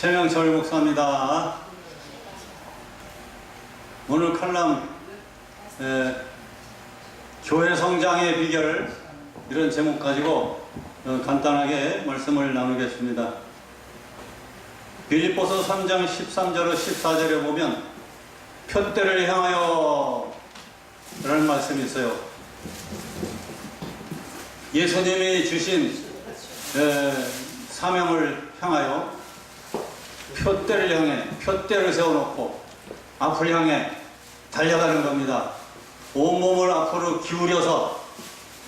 최명철 목사입니다. 오늘 칼럼 에, 교회 성장의 비결 이런 제목 가지고 어, 간단하게 말씀을 나누겠습니다. 빌립보서 3장 13절로 14절에 보면 표대를 향하여 라는 말씀이 있어요. 예수님이 주신 에, 사명을 향하여 표대를 향해 표대를 세워놓고 앞을 향해 달려가는 겁니다. 온몸을 앞으로 기울여서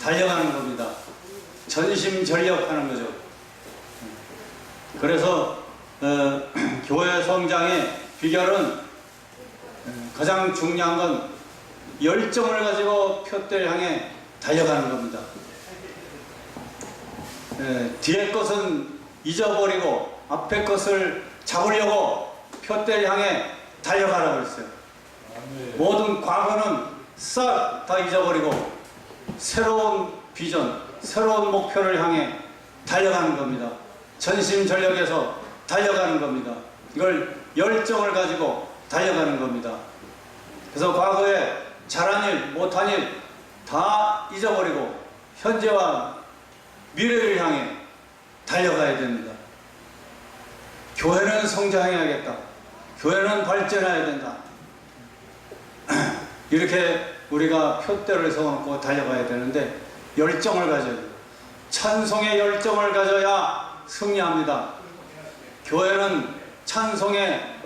달려가는 겁니다. 전심전력하는 거죠. 그래서 어, 교회 성장의 비결은 어, 가장 중요한 건 열정을 가지고 표대를 향해 달려가는 겁니다. 예, 뒤에 것은 잊어버리고 앞에 것을 잡으려고 표대를 향해 달려가라고 했어요. 모든 과거는 싹 다 잊어버리고 새로운 비전, 새로운 목표를 향해 달려가는 겁니다. 전심전력에서 달려가는 겁니다. 이걸 열정을 가지고 달려가는 겁니다. 그래서 과거에 잘한 일, 못한 일 다 잊어버리고 현재와 미래를 향해 달려가야 됩니다. 교회는 성장해야겠다. 교회는 발전해야 된다. 이렇게 우리가 표대를 세워놓고 달려가야 되는데 열정을 가져야 돼요. 찬송의 열정을 가져야 승리합니다. 교회는 찬송의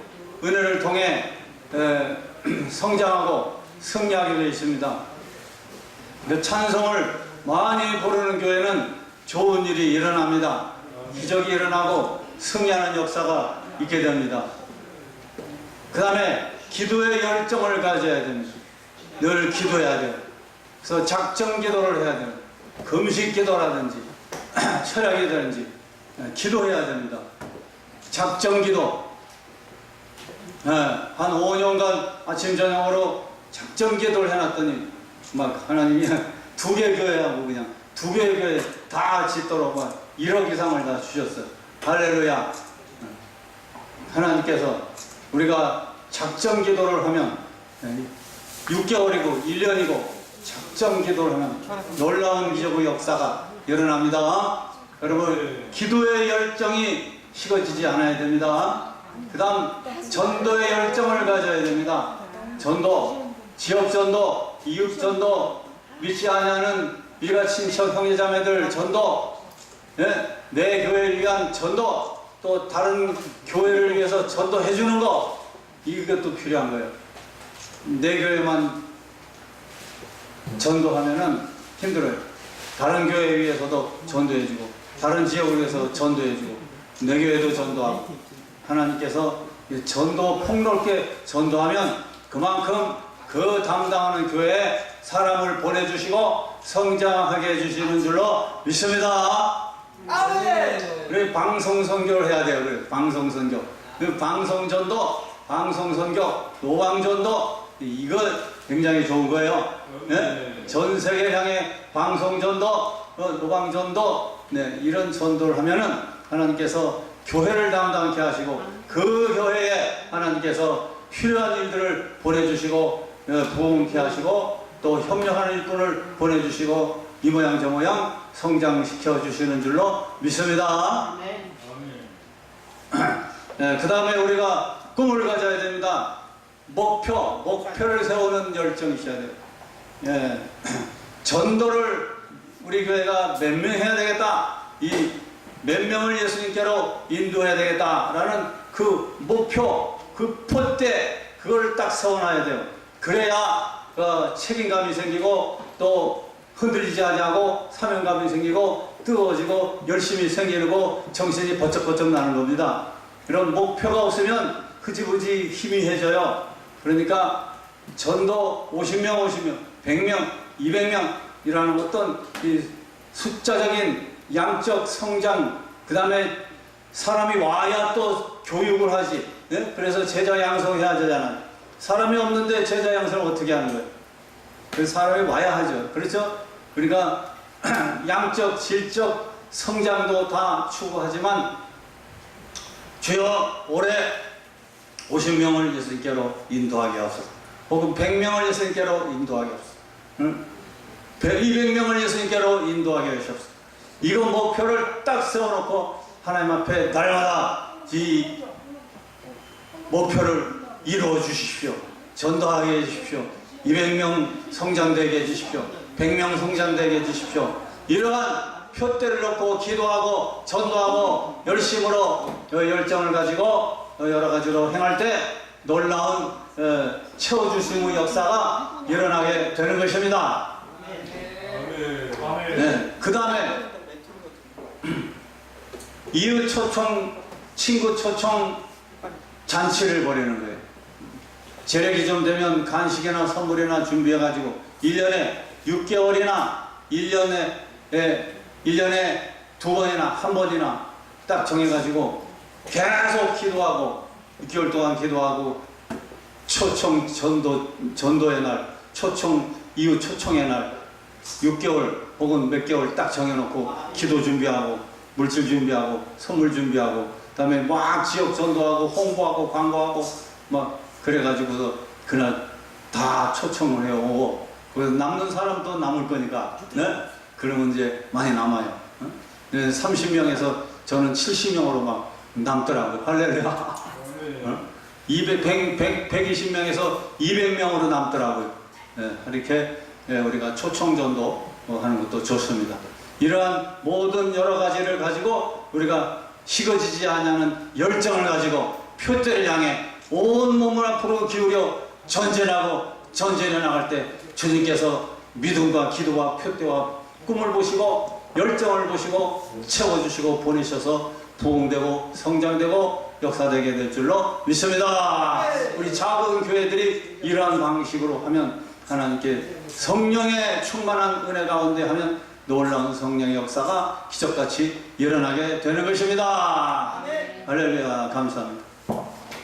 은혜를 통해 에, 성장하고 승리하게 되어 있습니다. 그 찬송을 많이 부르는 교회는 좋은 일이 일어납니다. 기적이 일어나고 승리하는 역사가 있게 됩니다. 그 다음에 기도의 열정을 가져야 됩니다. 늘 기도해야 돼요. 그래서 작정 기도를 해야 돼요. 금식 기도라든지 철학이든지 기도해야 됩니다. 작정 기도. 예, 한 5년간 아침 저녁으로 작정 기도를 해놨더니 막 하나님이 두 개 교회하고 그냥 두 개 교회 다 짓도록 막 1억 이상을 다 주셨어요. 할렐루야. 하나님께서 우리가 작정 기도를 하면 6개월이고 1년이고 작정 기도를 하면 놀라운 기적의 역사가 일어납니다. 여러분 기도의 열정이 식어지지 않아야 됩니다. 그 다음 전도의 열정을 가져야 됩니다. 전도, 지역 전도, 이웃 전도, 믿지 아니하는 일가 친척 형제 자매들 전도, 예? 내 교회를 위한 전도, 또 다른 교회를 위해서 전도해 주는 거 이것도 필요한 거예요. 내 교회만 전도하면은 힘들어요. 다른 교회에 위해서도 전도해 주고, 다른 지역을 위해서 전도해 주고, 내 교회도 전도하고, 하나님께서 이 전도 폭넓게 전도하면 그만큼 그 담당하는 교회에 사람을 보내주시고 성장하게 해주시는 줄로 믿습니다. 아멘. 그래 방송 선교를 해야 돼요. 그래 방송 선교. 그 방송 전도, 방송 선교, 노방 전도 이거 굉장히 좋은 거예요. 네? 전 세계 향해 방송 전도, 어, 노방 전도, 네 이런 전도를 하면은 하나님께서 교회를 담당케 하시고 그 교회에 하나님께서 필요한 일들을 보내주시고 어, 부흥케 하시고 또 협력하는 일꾼을 보내주시고 이 모양 저 모양 성장시켜 주시는 줄로 믿습니다. 아멘. 그 다음에 우리가 꿈을 가져야 됩니다. 목표, 목표를 세우는 열정이 있어야 돼요. 예. 전도를 우리 교회가 몇 명 해야 되겠다. 이 몇 명을 예수님께로 인도해야 되겠다라는 그 목표, 그 포대, 그걸 딱 세워놔야 돼요. 그래야 어, 책임감이 생기고 또 흔들리지 아니하고 사명감이 생기고 뜨거워지고 열심히 생기고 정신이 번쩍번쩍 나는 겁니다. 이런 목표가 없으면 흐지부지 희미해져요. 그러니까 전도 50명, 50명, 100명, 200명 이라는 어떤 이 숫자적인 양적 성장, 그 다음에 사람이 와야 또 교육을 하지. 네? 그래서 제자 양성해야 되잖아요. 사람이 없는데 제자 양성을 어떻게 하는 거예요? 그래서 사람이 와야 하죠. 그렇죠? 그러니까 양적, 질적 성장도 다 추구하지만 주여 올해 50명을 예수님께로 인도하게 하옵소서. 혹은 100명을 예수님께로 인도하게 하옵소서. 응? 200명을 예수님께로 인도하게 하시옵소서. 이거 목표를 딱 세워놓고 하나님 앞에 날마다 이 목표를 이루어 주십시오. 전도하게 해주십시오. 200명 성장되게 해주십시오. 100명 성장되게 해주십시오. 이러한 표대를 놓고 기도하고 전도하고 열심으로 어, 열정을 가지고 어, 여러 가지로 행할 때 놀라운 어, 채워주심의 역사가 일어나게 되는 것입니다. 네. 그 다음에 이웃 초청, 친구 초청 잔치를 벌이는 거예요. 재력이 좀 되면 간식이나 선물이나 준비해가지고 1년에 6개월이나 1년에 예, 1년에 두 번이나 한 번이나 딱 정해가지고 계속 기도하고 6개월 동안 기도하고 초청 전도 전도의 날, 초청 이후 초청의 날 6개월 혹은 몇 개월 딱 정해놓고 기도 준비하고 물질 준비하고 선물 준비하고 그다음에 막 지역 전도하고 홍보하고 광고하고 막 그래가지고서 그날 다 초청을 해오고 그래서 남는 사람도 남을 거니까 네? 그러면 이제 많이 남아요. 어? 30명에서 저는 70명으로 막 남더라고요. 할렐루야. 어? 200, 100, 100, 120명에서 200명으로 남더라고요. 예, 이렇게 예, 우리가 초청전도 어, 하는 것도 좋습니다. 이러한 모든 여러 가지를 가지고 우리가 식어지지 않는 열정을 가지고 표대를 향해 온 몸을 앞으로 기울여 전진하고 전진해 나갈 때 주님께서 믿음과 기도와 표대와 꿈을 보시고 열정을 보시고 채워주시고 보내셔서 부흥되고 성장되고 역사되게 될 줄로 믿습니다. 우리 작은 교회들이 이러한 방식으로 하면 하나님께 성령의 충만한 은혜 가운데 하면 놀라운 성령의 역사가 기적같이 일어나게 되는 것입니다. 할렐루야 감사합니다.